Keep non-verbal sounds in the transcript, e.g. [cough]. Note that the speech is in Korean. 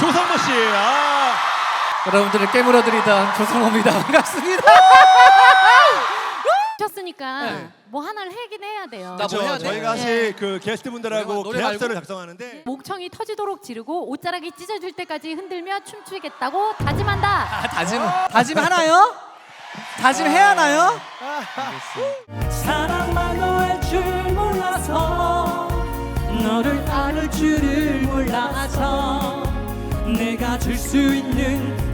조성모 씨. 아, 여러분들을 깨물어드리던 조성호입니다. [laughs] 반갑습니다. 셨으니까 네. 뭐 하나를 하긴 해야 돼요. 나 저, 뭐 해야 돼? 저희가 사실 그 게스트 분들하고 노래, 노래 계약서를 말고? 작성하는데 목청이 터지도록 지르고 옷자락이 찢어질 때까지 흔들며 춤추겠다고 다짐한다. 아, 다짐 다짐 하나요? 다짐 해야 하나요? 사랑만도 할줄 몰라서 너를 알을 줄을 몰라서 내가 줄 수 있는